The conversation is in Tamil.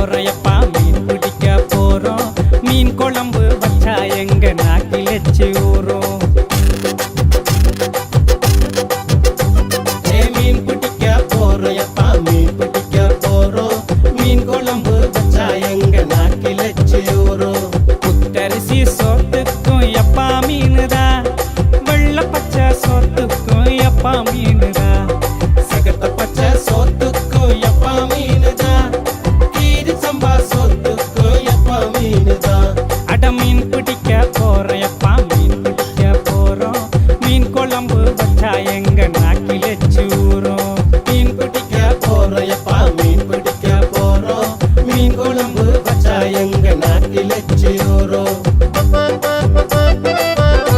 போறையப்பா மீன் பிடிக்க போறோம். மீன் குழம்பு வச்சா எங்க நாட்டில் வச்சு ஊறும். மீன் பிடிக்க போறையப்பா மீன் பிடிக்க போறோம். மீன் குழம்பு வச்சா எங்க நாட்டில் வச்சு ஊறும். புத்தரிசி சோத்துக்கும் எப்பா மீனுதா வெள்ள பச்சை சோத்துக்கும் எப்பா மீனுதா சகத்த பச்சை ஏம்பா சொத்துக்கு எப்பா மீன் தான் அட மீன் பிடிக்க போறேன் எப்பா மீன் பிடிக்க போறோம்? மீன் குழம்பு வச்சா எங்க நாக்கில சூறோம்? மீன் பிடிக்க போறேன் எப்பா மீன் பிடிக்க போறோம்? மீன் குழம்பு வச்சா எங்க நாக்கில சூறோம்?